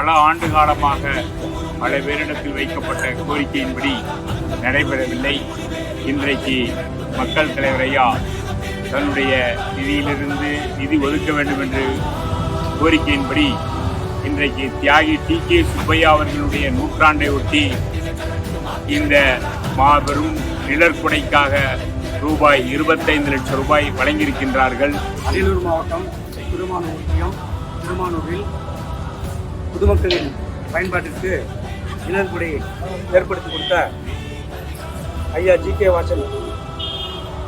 பல ஆண்டு காலமாக பல பேரிடத்தில் வைக்கப்பட்ட கோரிக்கையின்படி நடைபெறவில்லை. இன்றைக்கு மக்கள் தலைவர் ஐயா தன்னுடைய நிதியிலிருந்து நிதி ஒதுக்க வேண்டும் என்று கோரிக்கையின்படி இன்றைக்கு தியாகி டி. கே. சுப்பையா அவர்களுடைய நூற்றாண்டை ஒட்டி இந்த மாபெரும் நிழற்குடைக்காக ரூபாய் இருபத்தைந்து லட்சம் ரூபாய் வழங்கியிருக்கின்றார்கள். அரியலூர் மாவட்டம் திருமானூர் திருமானூரில் பொதுமக்களின் பயன்பாட்டிற்கு இளங்குடி ஏற்படுத்தி கொடுத்த ஐயா ஜி கே வாசன்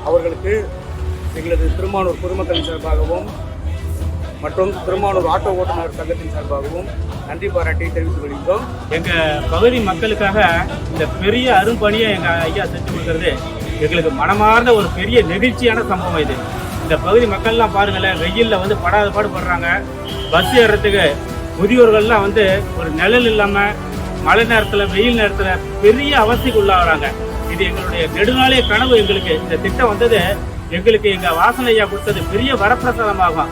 அவர்களுக்கு எங்களது திருமானூர் பொதுமக்களின் சார்பாகவும் மற்றும் திருமானூர் ஆட்டோ ஓட்டுநர் சங்கத்தின் சார்பாகவும் நன்றி பாராட்டி தெரிவித்துக் கொள்கிறோம் எங்கள் பகுதி மக்களுக்காக இந்த பெரிய அரும்பணியை எங்கள் ஐயா செஞ்சு கொடுக்கறது எங்களுக்கு மனமார்ந்த ஒரு பெரிய நெகிழ்ச்சியான சம்பவம் இது. இந்த பகுதி மக்கள்லாம் பாருங்களேன் வெயிலில் வந்து படாத பாடுபடுறாங்க பஸ் ஏறுறதுக்கு முதியோர்கள்லாம் வந்து ஒரு நிழல் இல்லாம மழை நேரத்துல வெயில் நேரத்துல பெரிய அவஸ்தைக்கு உள்ளாகிறாங்க. இது எங்களுடைய நெடுநாளைய கனவு எங்களுக்கு. இந்த திட்டம் வந்தது எங்களுக்கு எங்க வாசனை ஐயா கொடுத்தது பெரிய வரப்பிரசாதமாகும்.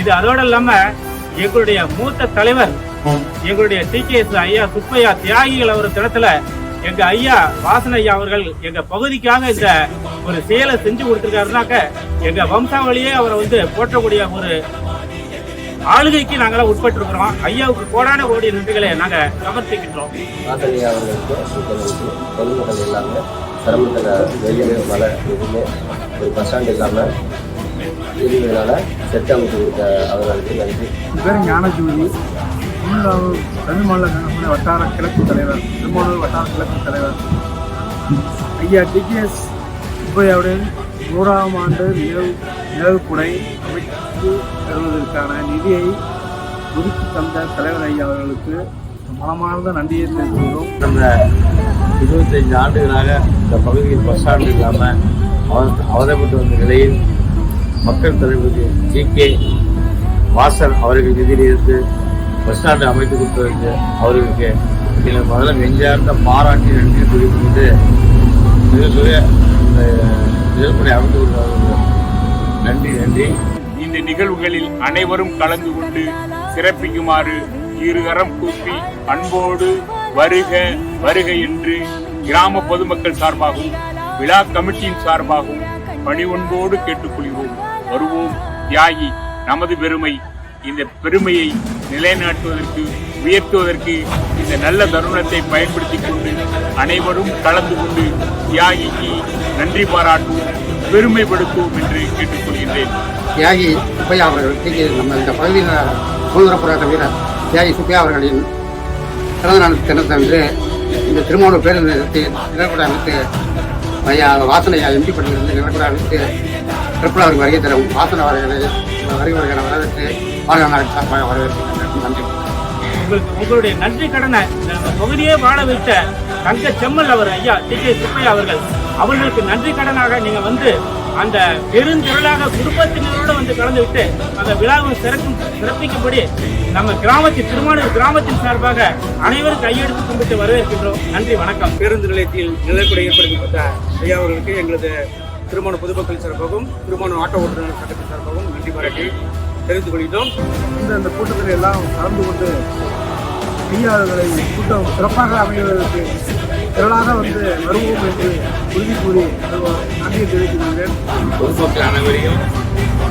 இது அதோட இல்லாம எங்களுடைய மூத்த தலைவர் எங்களுடைய டி கே ஐயா சுப்பையா தியாகிகள் அவர் தினத்துல எங்க ஐயா வாசனையா அவர்கள் எங்க பகுதிக்காக இந்த ஒரு செயலை செஞ்சு கொடுத்திருக்காருனாக்க எங்க வம்சாவளியே அவரை வந்து போற்றக்கூடிய ஒரு ஆளுகைக்கு நாங்களாம் உட்பட்டிருக்கிறோம். ஐயாவுக்கு கோடான கோடி நன்றிகளை நாங்க சமர்ப்பிக்கின்றோம். ஆசிரியர் அவர்களுக்கு பொதுமக்கள் எல்லாமே சிரமத்தில் வெயில் மழை எதுவுமே ஒரு பஸ் ஸ்டாண்ட் இல்லாமல் இருந்ததுனால செட் அமைத்து கொடுத்த அவர்களுக்கு நன்றி. பேர் ஞானஜோதி. தமிழ்நாடு தமிழ் மாநில வட்டார கிழக்கு தலைவர் திருமானூர் வட்டார கிழக்கு தலைவர். ஐயா டிகேஎஸ் சுப்பையாவுடைய நூறாம் ஆண்டு நிலவு நிலவுக்குடை அமைத்து பெறுவதற்கான நிதியை ஒதுக்கி தந்த தலைவர் ஐயா அவர்களுக்கு மனமார்ந்த நன்றியை தெரிவிக்கிறோம் கடந்த இருபத்தைந்து ஆண்டுகளாக இந்த பகுதியில் பஸ் ஸ்டாண்ட் இல்லாமல் அவ- அவதப்பட்டு வந்த நிலையில் மக்கள் தலைவர் ஜி. கே. வாசன் அவர்கள் நிதியிலிருந்து பஸ் ஸ்டாண்டு அமைத்து கொடுத்ததற்கு அவர்களுக்கு எனக்கு முதல்ல நெஞ்சார்ந்த பாராட்டி நன்றி தெரிவித்துக்கொண்டு மிகப்பெரிய நன்றி நன்றி. இந்த நிகழ்வுகளில் அனைவரும் கலந்து கொண்டு சிறப்பிக்குமாறு இருகரம் கூப்பி அன்போடு வருக வருக என்று கிராம பொதுமக்கள் சார்பாகவும் விழா கமிட்டியின் சார்பாகவும் பணிவன்போடு கேட்டுக்கொள்கிறோம். வருவோம். தியாகி நமது பெருமை இந்த பெருமையை நிலைநாட்டுவதற்கு உயர்த்துவதற்கு இந்த நல்ல தருணத்தை பயன்படுத்திக் கொண்டு அனைவரும் கலந்து கொண்டு தியாகிக்கு நன்றி பாராட்டுவோம். பெருமைப்படுத்துவோம் என்று கேட்டுக்கொள்கின்றேன். தியாகி சுப்பையா அவர்களுக்கு நம்ம இந்த பகுதியில் சுதந்திர போராட்ட வீரர் தியாகி சுப்பையா அவர்களின் பிறந்த நாள் தினத்தன்று இந்த திருமாவளூர் பேருந்து நிலையத்தில் நிலக்கூட அமைத்து ஐயா வாசனை ஐயா எம்பி பட்டியிலிருந்து நிலக்கூட அமைத்து ட்ரிபிள் அவருக்கு வருகை தரும். வாசனை அவர்களை வருகை வருகிற வரவேற்று வாழ்நாள் சார்பாக வரவேற்கிறேன் நன்றி. உங்களுடைய நன்றி கடனை பகுதியே வாழ வைத்த தங்க செம்மல் அவர் ஐயா டி கே சுப்பையா அவர்கள். அவர்களுக்கு நன்றி கடனாக நீங்க வந்து அந்த பெருந்திரளாக குடும்பத்தினரோடு வந்து கலந்து விட்டு அந்த விழாவை சிறக்கும் சிறப்பிக்கும்படி நம்ம கிராமத்தின் திருமானூர் கிராமத்தின் சார்பாக அனைவரும் கையெடுத்து கும்பிட்டு வரவேற்கின்றோம். நன்றி வணக்கம். பேருந்து நிலையத்தில் நிலக்குடை ஏற்படுத்தப்பட்ட ஐயா அவர்களுக்கு எங்களது திருமண பொதுமக்கள் சார்பாகவும் திருமண ஆட்டோ ஓட்டுநர் சட்டத்தின் சார்பாகவும் நன்றி பாராட்டி தெரிந்து கொள்கிறோம். இந்த அந்த கூட்டத்தில் எல்லாம் கலந்து கொண்டு ஐயா அவர்களை கூட்டம் சிறப்பாக அமைவதற்கு திரளாக வந்து வருவோம் என்று உறுதி கூறி நன்றியை கொள்கிறேன். பொதுமக்கள் அனைவரையும்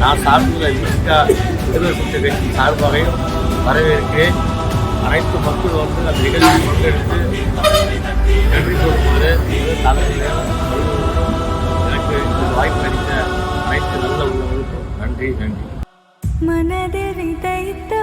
நான் சார்ந்துள்ள இந்தியா எதிர்ப்பு கட்சி சார்பாகவும் வரவேற்கிறேன். அனைத்து மக்கள் வந்து அந்த நிகழ்ச்சியில் பங்கெடுத்து நன்றி கொடுக்குமாறு தலைமையில் எனக்கு இந்த வாய்ப்பு அளித்த அனைத்து நல்ல உள்ளவர்களுக்கும் நன்றி நன்றி. மனதில் விதைத்த